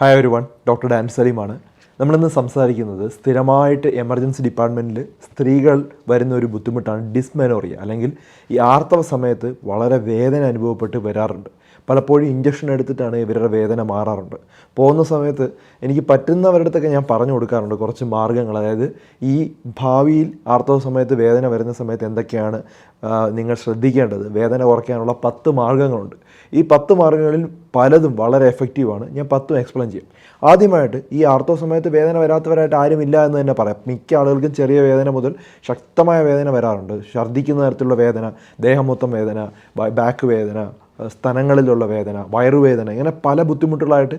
Hi ഒരു one doctor Dan സലീമാണ് നമ്മളിന്ന് സംസാരിക്കുന്നത് സ്ഥിരമായിട്ട് എമർജൻസി ഡിപ്പാർട്ട്മെന്റിൽ സ്ത്രീകൾ വരുന്ന ഒരു ബുദ്ധിമുട്ടാണ് ഡിസ്മെനോറിയ അല്ലെങ്കിൽ ഈ ആർത്തവ സമയത്ത് വളരെ വേദന അനുഭവപ്പെട്ട് വരാറുണ്ട്. പലപ്പോഴും ഇഞ്ചക്ഷൻ എടുത്തിട്ടാണ് ഇവരുടെ വേദന മാറാറുണ്ട്. പോകുന്ന സമയത്ത് എനിക്ക് പറ്റുന്നവരുടെ അടുത്തൊക്കെ ഞാൻ പറഞ്ഞു കൊടുക്കാറുണ്ട്. കുറച്ച് മാർഗങ്ങൾ അതായത് ഈ ഭാവിയിൽ ആർത്തവ സമയത്ത് വേദന വരുന്ന സമയത്ത് എന്തൊക്കെയാണ് നിങ്ങൾ ശ്രദ്ധിക്കേണ്ടത്? വേദന കുറയ്ക്കാനുള്ള പത്ത് മാർഗങ്ങളുണ്ട് ഈ പത്ത് മാർഗങ്ങളിൽ പലതും വളരെ എഫക്റ്റീവാണ് ഞാൻ പത്തും എക്സ്പ്ലെയിൻ ചെയ്യും. ആദ്യമായിട്ട് ഈ ആർത്തവ സമയത്ത് വേദന വരാത്തവരായിട്ട് ആരുമില്ല എന്ന് തന്നെ പറയാം. മിക്ക ആളുകൾക്കും ചെറിയ വേദന മുതൽ ശക്തമായ വേദന വരാറുണ്ട്. ഛർദ്ദിക്കുന്ന തരത്തിലുള്ള വേദന ദേഹം മൊത്തം വേദന ബാക്ക് വേദന സ്ഥലങ്ങളിലുള്ള വേദന വയറുവേദന ഇങ്ങനെ പല ബുദ്ധിമുട്ടുകളായിട്ട്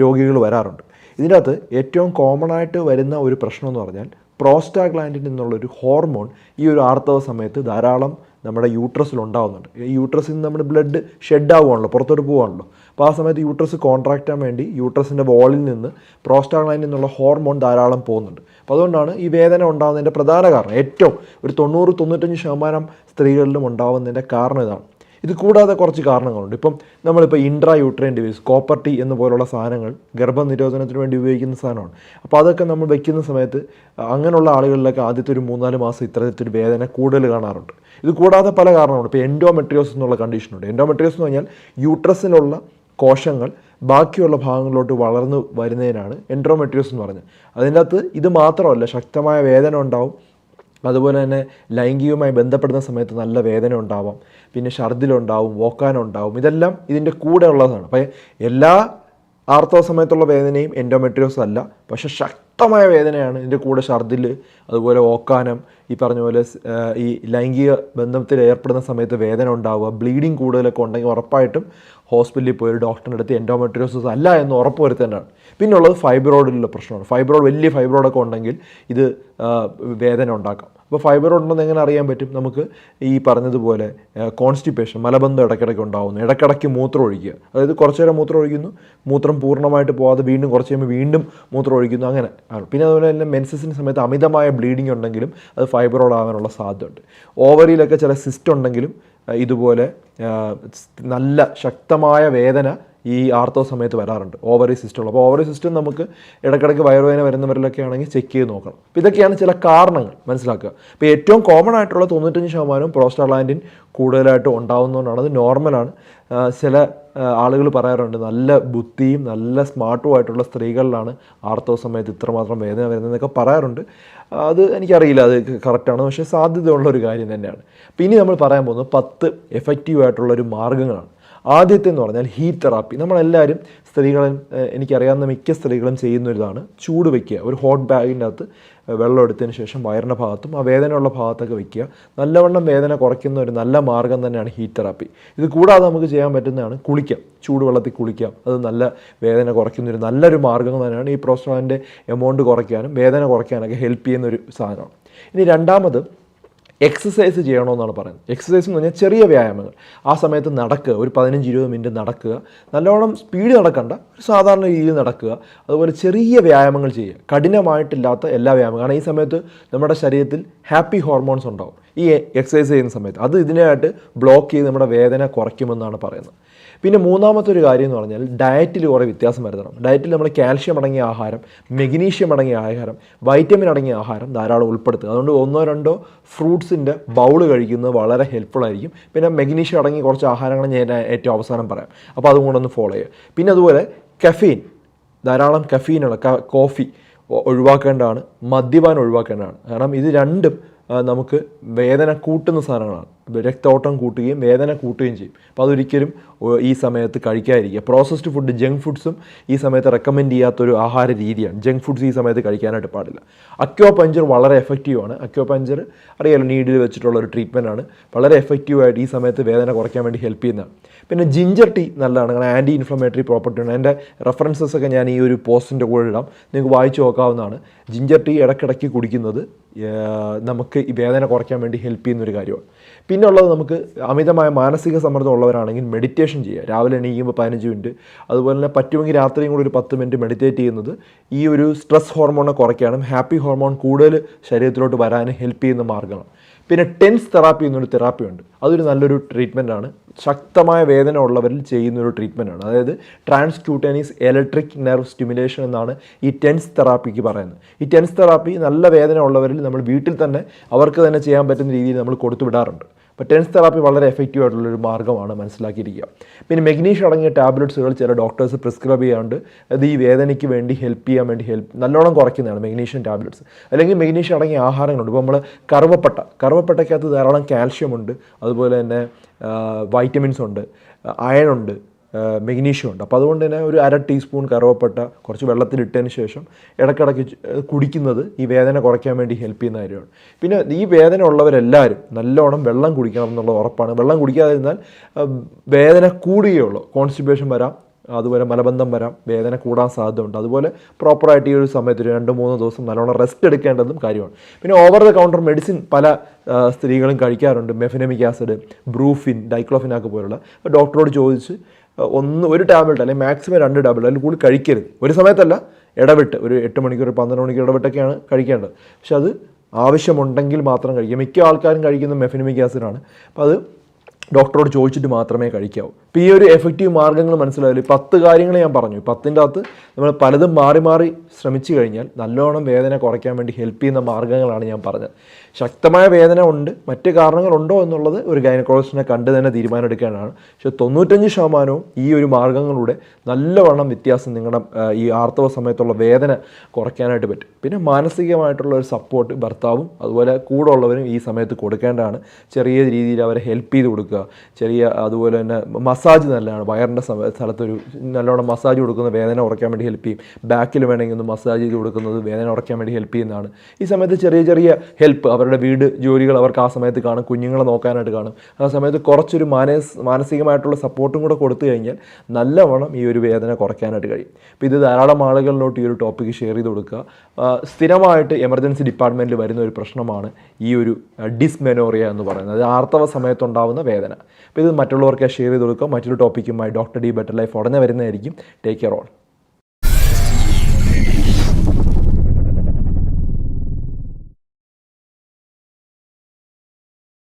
രോഗികൾ വരാറുണ്ട്. ഇതിന്റെ അകത്ത് ഏറ്റവും കോമൺ ആയിട്ട് വരുന്ന ഒരു പ്രശ്നം എന്ന് പറഞ്ഞാൽ പ്രോസ്റ്റാഗ്ലാൻഡിൻ എന്നുള്ളൊരു ഹോർമോൺ ഈ ഒരു ആർത്തവ സമയത്ത് ധാരാളം നമ്മുടെ യൂട്രസിൽ ഉണ്ടാവുന്നുണ്ട്. ഈ യൂട്രസിൽ നിന്ന് നമ്മുടെ ബ്ലഡ് ഷെഡ് ആവുകയാണല്ലോ പുറത്തോട്ട് പോവുകയാണല്ലോ. അപ്പോൾ ആ സമയത്ത് യൂട്രസ് കോൺട്രാക്റ്റ് ചെയ്യാൻ വേണ്ടി യൂട്രസിന്റെ വോളിൽ നിന്ന് പ്രോസ്റ്റാഗ്ലാൻഡിൻ എന്നുള്ള ഹോർമോൺ ധാരാളം പോകുന്നുണ്ട്. അപ്പോൾ അതുകൊണ്ടാണ് ഈ വേദന ഉണ്ടാകുന്നതിന്റെ പ്രധാന കാരണം. ഏറ്റവും ഒരു തൊണ്ണൂറ് തൊണ്ണൂറ്റഞ്ച് ശതമാനം സ്ത്രീകളിലും ഉണ്ടാകുന്നതിന്റെ കാരണം ഇതാണ്. ഇത് കൂടാതെ കുറച്ച് കാരണങ്ങളുണ്ട്. ഇപ്പം നമ്മളിപ്പോൾ intra uterine device copper T എന്ന് പോലുള്ള സാധനങ്ങൾ ഗർഭനിരോധനത്തിന് വേണ്ടി ഉപയോഗിക്കുന്ന സാധനമാണ്. അപ്പോൾ അതൊക്കെ നമ്മൾ വെക്കുന്ന സമയത്ത് അങ്ങനെയുള്ള ആളുകളിലൊക്കെ ആദ്യത്തെ ഒരു മൂന്നാൽ മാസം ഇത്തരത്തിൽ വേദന കൂടുതൽ കാണാറുണ്ട്. ഇത് കൂടാതെ പല കാരണങ്ങളുണ്ട്. ഇപ്പോൾ എൻഡോമെട്രിയോസ് എന്നുള്ള കണ്ടീഷനുണ്ട് എൻഡോമെട്രിയോസ് എന്ന് പറഞ്ഞാൽ യൂട്രസിലുള്ള കോശങ്ങൾ ബാക്കിയുള്ള ഭാഗങ്ങളിലോട്ട് വളർന്നു വരുന്നതിനാണ് എൻഡ്രോമെട്രിയോസ് എന്ന് പറഞ്ഞത്. അതിന്റെ അകത്ത് ഇത് മാത്രമല്ല ശക്തമായ വേദന ഉണ്ടാവും അതുപോലെ തന്നെ ലൈംഗികവുമായി ബന്ധപ്പെടുന്ന സമയത്ത് നല്ല വേദന ഉണ്ടാവാം പിന്നെ ഛർദിലുണ്ടാവും വോക്കാനുണ്ടാവും ഇതെല്ലാം ഇതിന്റെ കൂടെ ഉള്ളതാണ്. അപ്പോൾ എല്ലാ ആർത്തവ സമയത്തുള്ള വേദനയും എൻഡോമെട്രിയോസ് അല്ല പക്ഷേ ശക്തമായ വേദനയാണ് ഇതിന്റെ കൂടെ ഛർദിൽ അതുപോലെ ഓക്കാനം ഈ പറഞ്ഞ പോലെ ഈ ലൈംഗിക ബന്ധത്തിൽ ഏർപ്പെടുന്ന സമയത്ത് വേദന ഉണ്ടാവുക ബ്ലീഡിങ് കൂടുതലൊക്കെ ഉണ്ടെങ്കിൽ ഉറപ്പായിട്ടും ഹോസ്പിറ്റലിൽ പോയി ഒരു ഡോക്ടറിന്റെ അടുത്ത് എൻഡോമെട്രിയോസിസ് അല്ല എന്ന് ഉറപ്പ് വരുത്തേണ്ടതാണ് പിന്നെ ഉള്ളത് ഫൈബ്രോയിഡിലുള്ള പ്രശ്നമാണ്. ഫൈബ്രോയിഡ് വലിയ ഫൈബ്രോയിഡൊക്കെ ഉണ്ടെങ്കിൽ ഇത് വേദന ഉണ്ടാക്കാം. അപ്പോൾ ഫൈബ്രോയിഡ് ഉണ്ടെന്ന് എങ്ങനെ അറിയാൻ പറ്റും? നമുക്ക് ഈ പറഞ്ഞതുപോലെ കോൺസ്റ്റിപ്പേഷൻ മലബന്ധം ഇടയ്ക്കിടയ്ക്ക് ഉണ്ടാകുന്നു ഇടയ്ക്കിടയ്ക്ക് മൂത്രം ഒഴിക്കുക. അതായത് കുറച്ചു നേരം മൂത്രം ഒഴിക്കുന്നു മൂത്രം പൂർണമായിട്ട് പോകാതെ വീണ്ടും കുറച്ച് കഴിയുമ്പോൾ വീണ്ടും മൂത്രം ഒഴിക്കുന്നു അങ്ങനെ. പിന്നെ അതുപോലെ തന്നെ മെൻസസിന്റെ സമയത്ത് അമിതമായ ബ്ലീഡിംഗ് ഉണ്ടെങ്കിലും അത് ഫൈബ്രോയിഡ് ആകാനുള്ള സാധ്യതയുണ്ട്. ഓവറിയിലൊക്കെ ചില സിസ്റ്റ് ഉണ്ടെങ്കിലും ഇതുപോലെ നല്ല ശക്തമായ വേദന ഈ ആർത്തവ സമയത്ത് വരാറുണ്ട്. ഓവറി സിസ്റ്റം അപ്പോൾ ഓവറി സിസ്റ്റം നമുക്ക് ഇടയ്ക്കിടയ്ക്ക് വയറുവേദന വരുന്നവരിലൊക്കെ ആണെങ്കിൽ ചെക്ക് ചെയ്ത് നോക്കണം. അപ്പോൾ ഇതൊക്കെയാണ് ചില കാരണങ്ങൾ. മനസ്സിലാക്കുക. അപ്പോൾ ഏറ്റവും കോമൺ ആയിട്ടുള്ള തൊണ്ണൂറ്റഞ്ച് ശതമാനവും പ്രോസ്റ്റാലാൻഡിൻ കൂടുതലായിട്ട് ഉണ്ടാകുന്നതുകൊണ്ടാണ് അത് നോർമലാണ് ചില ആളുകൾ പറയാറുണ്ട് നല്ല ബുദ്ധിയും നല്ല സ്മാർട്ടും ആയിട്ടുള്ള സ്ത്രീകളിലാണ് ആർത്തവ സമയത്ത് ഇത്രമാത്രം വേദന വരുന്നതെന്നൊക്കെ പറയാറുണ്ട്. അത് എനിക്കറിയില്ല. അത് കറക്റ്റാണ് പക്ഷേ സാധ്യതയുള്ള ഒരു കാര്യം തന്നെയാണ്. പിന്നെ നമ്മൾ പറയാൻ പോകുന്നത് പത്ത് എഫക്റ്റീവ് ആയിട്ടുള്ള ഒരു മാർഗങ്ങളാണ് ആദ്യത്തെ എന്ന് പറഞ്ഞാൽ ഹീറ്റ് തെറാപ്പി നമ്മളെല്ലാവരും സ്ത്രീകളും എനിക്കറിയാവുന്ന മിക്ക സ്ത്രീകളും ചെയ്യുന്ന ഒരിതാണ് ചൂട് വയ്ക്കുക ഒരു ഹോട്ട് ബാഗിന്റെ അകത്ത് വെള്ളം എടുത്തതിന് ശേഷം വയറിന്റെ ഭാഗത്തും ആ വേദനയുള്ള ഭാഗത്തൊക്കെ വയ്ക്കുക നല്ലവണ്ണം വേദന കുറയ്ക്കുന്ന ഒരു നല്ല മാർഗം തന്നെയാണ് ഹീറ്റ് തെറാപ്പി ഇത് കൂടാതെ നമുക്ക് ചെയ്യാൻ പറ്റുന്നതാണ് കുളിക്കാം ചൂടുവെള്ളത്തിൽ കുളിക്കാം അത് നല്ല വേദന കുറയ്ക്കുന്ന ഒരു നല്ലൊരു മാർഗം തന്നെയാണ് ഈ പ്രോസ്റ്റോളിന്റെ എമൗണ്ട് കുറയ്ക്കാനും വേദന കുറയ്ക്കാനൊക്കെ ഹെൽപ്പ് ചെയ്യുന്ന ഒരു സാധനമാണ്. ഇനി രണ്ടാമത് എക്സസൈസ് ചെയ്യണമെന്നാണ് പറയുന്നത്. എക്സസൈസ് എന്ന് പറഞ്ഞാൽ ചെറിയ വ്യായാമങ്ങൾ. ആ സമയത്ത് നടക്കുക ഒരു പതിനഞ്ച് ഇരുപത് മിനിറ്റ് നടക്കുക. നല്ലോണം സ്പീഡ് നടക്കണ്ട ഒരു സാധാരണ രീതിയിൽ നടക്കുക. അതുപോലെ ചെറിയ വ്യായാമങ്ങൾ ചെയ്യുക. കഠിനമായിട്ടില്ലാത്ത എല്ലാ വ്യായാമങ്ങളും. കാരണം ഈ സമയത്ത് നമ്മുടെ ശരീരത്തിൽ ഹാപ്പി ഹോർമോൺസ് ഉണ്ടാവും. ഈ എക്സസൈസ് ചെയ്യുന്ന സമയത്ത്. അത് ഇതിനായിട്ട് ബ്ലോക്ക് ചെയ്ത് നമ്മുടെ വേദന കുറയ്ക്കുമെന്നാണ് പറയുന്നത്. പിന്നെ മൂന്നാമത്തെ ഒരു കാര്യം എന്ന് പറഞ്ഞാൽ ഡയറ്റിൽ കുറേ വ്യത്യാസം വരുത്തണം ഡയറ്റിൽ നമ്മൾ കാൽഷ്യം അടങ്ങിയ ആഹാരം മെഗ്നീഷ്യം അടങ്ങിയ ആഹാരം വൈറ്റമിൻ അടങ്ങിയ ആഹാരം ധാരാളം ഉൾപ്പെടുത്തുക. അതുകൊണ്ട് ഒന്നോ രണ്ടോ ഫ്രൂട്ട്സിന്റെ ബൗൾ കഴിക്കുന്നത് വളരെ ഹെൽപ്ഫുൾ ആയിരിക്കും. പിന്നെ മെഗ്നീഷ്യം അടങ്ങിയ കുറച്ച് ആഹാരങ്ങൾ ഞാൻ ഏറ്റവും അവസാനം പറയാം. അപ്പോൾ അതും കൂടെ ഒന്ന് ഫോളോ ചെയ്യുക. പിന്നെ അതുപോലെ കഫീൻ ധാരാളം കഫീനുള്ള കോഫി ഒഴിവാക്കേണ്ടതാണ് മദ്യപാനം ഒഴിവാക്കേണ്ടതാണ്. കാരണം ഇത് രണ്ടും നമുക്ക് വേദന കൂട്ടുന്ന സാധനങ്ങളാണ്. രക്തോട്ടം കൂട്ടുകയും വേദന കൂട്ടുകയും ചെയ്യും. അപ്പോൾ അതൊരിക്കലും ഈ സമയത്ത് കഴിക്കാതിരിക്കുക. പ്രോസസ്ഡ് ഫുഡ് ജങ്ക് ഫുഡ്സും ഈ സമയത്ത് റെക്കമെൻഡ് ചെയ്യാത്തൊരു ആഹാര രീതിയാണ്. ജങ്ക് ഫുഡ്സ് ഈ സമയത്ത് കഴിക്കാനായിട്ട് പാടില്ല. അക്യോ പഞ്ചർ വളരെ എഫക്റ്റീവാണ് അക്യോ പഞ്ചർ അറിയാലോ നീഡിൽ വെച്ചിട്ടുള്ള ഒരു ട്രീറ്റ്മെന്റ് ആണ്. വളരെ എഫക്റ്റീവായിട്ട് ഈ സമയത്ത് വേദന കുറയ്ക്കാൻ വേണ്ടി ഹെൽപ്പ് ചെയ്യുന്നതാണ്. പിന്നെ ജിഞ്ചർ ടീ നല്ലതാണ്. കാരണം ആന്റി ഇൻഫ്ലമേറ്ററി പ്രോപ്പർട്ടി ഉണ്ട് എന്റെ റെഫറൻസസ് ഒക്കെ ഞാൻ ഈ ഒരു പോസ്റ്റിന്റെ കൂടെ ഇടാം. നിങ്ങൾക്ക് വായിച്ചു നോക്കാവുന്നതാണ്. ജിഞ്ചർ ടീ ഇടയ്ക്കിടയ്ക്ക് കുടിക്കുന്നത് ഏർ, നമുക്ക് ഈ വേദന കുറയ്ക്കാൻ വേണ്ടി ഹെൽപ്പ് ചെയ്യുന്ന ഒരു കാര്യമാണ്. പിന്നെ ഉള്ളത് നമുക്ക് അമിതമായ മാനസിക സമ്മർദ്ദം ഉള്ളവരാണെങ്കിൽ മെഡിറ്റേഷൻ ചെയ്യുക. രാവിലെ എണീക്കുമ്പോൾ പതിനഞ്ച് മിനിറ്റ് അതുപോലെ തന്നെ പറ്റുമെങ്കിൽ രാത്രിയും കൂടി ഒരു പത്ത് മിനിറ്റ് മെഡിറ്റേറ്റ് ചെയ്യുന്നത് ഈ ഒരു സ്ട്രെസ് ഹോർമോണെ കുറയ്ക്കാനും ഹാപ്പി ഹോർമോൺ കൂടുതൽ ശരീരത്തിലോട്ട് വരാനും ഹെൽപ്പ് ചെയ്യുന്ന മാർഗമാണ്. പിന്നെ ടെൻസ് തെറാപ്പി എന്നൊരു തെറാപ്പി ഉണ്ട്. അതൊരു നല്ലൊരു ട്രീറ്റ്മെന്റ് ആണ്. ശക്തമായ വേദന ഉള്ളവരിൽ ചെയ്യുന്ന ഒരു ആണ്. അതായത് ട്രാൻസ്ക്യൂട്ടാനീസ് ഇലക്ട്രിക് നെർവ് സ്റ്റിമുലേഷൻ എന്നാണ് ഈ ടെൻസ് തെറാപ്പിക്ക് പറയുന്നത്. ഈ ടെൻസ് തെറാപ്പി നല്ല വേദന ഉള്ളവരിൽ നമ്മൾ വീട്ടിൽ തന്നെ അവർക്ക് തന്നെ ചെയ്യാൻ പറ്റുന്ന രീതിയിൽ നമ്മൾ കൊടുത്തു വിടാറുണ്ട്. അപ്പോൾ ടെൻസ് തെറാപ്പി വളരെ എഫക്റ്റീവ് ആയിട്ടുള്ളൊരു മാർഗമാണ് മനസ്സിലാക്കിയിരിക്കുക. പിന്നെ മെഗ്നീഷ്യം അടങ്ങിയ ടാബ്ലറ്റ്സുകൾ ചില ഡോക്ടേഴ്സ് പ്രിസ്ക്രൈബ് ചെയ്യാണ്ട് അത് ഈ വേദനയ്ക്ക് വേണ്ടി ഹെൽപ്പ് ചെയ്യാൻ വേണ്ടി ഹെൽപ്പ് നല്ലോണം കുറയ്ക്കുന്നതാണ് മെഗ്നീഷ്യം ടാബ്ലറ്റ്സ്. അല്ലെങ്കിൽ മെഗ്നീഷ്യം അടങ്ങിയ ആഹാരങ്ങളുണ്ട്. ഇപ്പോൾ നമ്മൾ കറുവപ്പട്ട കറുവപ്പട്ടയ്ക്കകത്ത് ധാരാളം കാൽഷ്യം ഉണ്ട്. അതുപോലെ തന്നെ വൈറ്റമിൻസ് ഉണ്ട്. അയണുണ്ട് മെഗ്നീഷ്യം ഉണ്ട്. അപ്പോൾ അതുകൊണ്ട് തന്നെ ഒരു അര ടീസ്പൂൺ കറുവപ്പട്ട കുറച്ച് വെള്ളത്തിലിട്ടതിന് ശേഷം ഇടയ്ക്കിടയ്ക്ക് കുടിക്കുന്നത് ഈ വേദന കുറയ്ക്കാൻ വേണ്ടി ഹെൽപ്പ് ചെയ്യുന്ന കാര്യമാണ്. പിന്നെ ഈ വേദന ഉള്ളവരെല്ലാവരും നല്ലോണം വെള്ളം കുടിക്കണം എന്നുള്ള ഉറപ്പാണ്. വെള്ളം കുടിക്കാതിരുന്നാൽ വേദന കൂടുകയുള്ളൂ. കോൺസ്റ്റിപ്പേഷൻ വരാം അതുപോലെ മലബന്ധം വരാം വേദന കൂടാൻ സാധ്യതയുണ്ട്. അതുപോലെ പ്രോപ്പറായിട്ട് ഈ ഒരു സമയത്ത് ഒരു രണ്ട് മൂന്ന് ദിവസം നല്ലോണം റെസ്റ്റ് എടുക്കേണ്ടതും കാര്യമാണ്. പിന്നെ ഓവർ ദ കൗണ്ടർ മെഡിസിൻ പല സ്ത്രീകളും കഴിക്കാറുണ്ട്. മെഫിനമിക് ആസിഡ് ബ്രൂഫിൻ ഡൈക്ലോഫിനാക്ക് പോലുള്ള. ഡോക്ടറോട് ചോദിച്ച് ഒന്ന് ഒരു ടാബ്ലറ്റ് അല്ലെങ്കിൽ മാക്സിമം രണ്ട് ടാബ്ലറ്റ് അതിൽ കൂടുതൽ കഴിക്കരുത്. ഒരു സമയത്തല്ല ഇടവിട്ട്. ഒരു എട്ട് മണിക്കൂർ പന്ത്രണ്ട് മണിക്കൂർ ഇടവിട്ടൊക്കെയാണ് കഴിക്കേണ്ടത്. പക്ഷെ അത് ആവശ്യമുണ്ടെങ്കിൽ മാത്രം കഴിക്കുക. മിക്ക ആൾക്കാരും കഴിക്കുന്ന മെഫിനമിക് ആസിഡാണ് അപ്പോൾ അത് ഡോക്ടറോട് ചോദിച്ചിട്ട് മാത്രമേ കഴിക്കാവൂ. ഇപ്പോൾ ഈ ഒരു എഫക്റ്റീവ് മാർഗങ്ങൾ മനസ്സിലായാലും പത്ത് കാര്യങ്ങൾ ഞാൻ പറഞ്ഞു. പത്തിന്റെ അകത്ത് നമ്മൾ പലതും മാറി മാറി ശ്രമിച്ചു കഴിഞ്ഞാൽ നല്ലോണം വേദന കുറയ്ക്കാൻ വേണ്ടി ഹെൽപ്പ് ചെയ്യുന്ന മാർഗങ്ങളാണ് ഞാൻ പറഞ്ഞത്. ശക്തമായ വേദന ഉണ്ട്. മറ്റ് കാരണങ്ങളുണ്ടോ എന്നുള്ളത് ഒരു ഗൈനക്കോളജിസ്റ്റിനെ കണ്ട് തന്നെ തീരുമാനമെടുക്കാനാണ് പക്ഷേ തൊണ്ണൂറ്റഞ്ച് ശതമാനവും ഈ ഒരു മാർഗങ്ങളിലൂടെ നല്ലവണ്ണം വ്യത്യാസം നിങ്ങളുടെ ഈ ആർത്തവ സമയത്തുള്ള വേദന കുറയ്ക്കാനായിട്ട് പറ്റും. പിന്നെ മാനസികമായിട്ടുള്ള ഒരു സപ്പോർട്ട് ഭർത്താവും അതുപോലെ കൂടെ ഉള്ളവരും ഈ സമയത്ത് കൊടുക്കേണ്ടതാണ്. ചെറിയ രീതിയിൽ അവരെ ഹെൽപ്പ് ചെയ്ത് കൊടുക്കുക. ചെറിയ അതുപോലെ തന്നെ മസാജ് നല്ലതാണ്. വയറിന്റെ സ്ഥലത്തൊരു നല്ലോണം മസാജ് കൊടുക്കുന്നത് വേദന കുറയ്ക്കാൻ വേണ്ടി ഹെൽപ്പ് ചെയ്യും. ബാക്കിൽ വേണമെങ്കിൽ ഒന്ന് മസാജ് ചെയ്ത് കൊടുക്കുന്നത് വേദന കുറയ്ക്കാൻ വേണ്ടി ഹെൽപ്പ് ചെയ്യുന്നതാണ്. ഈ സമയത്ത് ചെറിയ ചെറിയ ഹെൽപ്പ് അവരുടെ വീട് ജോലികൾ അവർക്ക് ആ സമയത്ത് കാണും. കുഞ്ഞുങ്ങളെ നോക്കാനായിട്ട് കാണും. ആ സമയത്ത് കുറച്ചൊരു മാനസ് മാനസികമായിട്ടുള്ള സപ്പോർട്ടും കൂടെ കൊടുത്തു കഴിഞ്ഞാൽ നല്ലവണ്ണം ഈ ഒരു വേദന കുറയ്ക്കാനായിട്ട് കഴിയും. അപ്പോൾ ഇത് ധാരാളം ആളുകളിലോട്ട് ഈ ഒരു ടോപ്പിക്ക് ഷെയർ ചെയ്ത് കൊടുക്കുക. സ്ഥിരമായിട്ട് എമർജൻസി ഡിപ്പാർട്ട്മെന്റിൽ വരുന്ന ഒരു പ്രശ്നമാണ് ഈ ഒരു ഡിസ്മെനോറിയ എന്ന് പറയുന്നത്. അത് ആർത്തവ സമയത്തുണ്ടാവുന്ന വേദന. അപ്പോൾ ഇത് മറ്റുള്ളവർക്ക് ഷെയർ ചെയ്ത് കൊടുക്കുക മറ്റൊരു ടോപ്പിക്കുമായി ഡോക്ടർ ഡി ബെറ്റർ ലൈഫ് ഉടനെ വരുന്നതായിരിക്കും. Take care all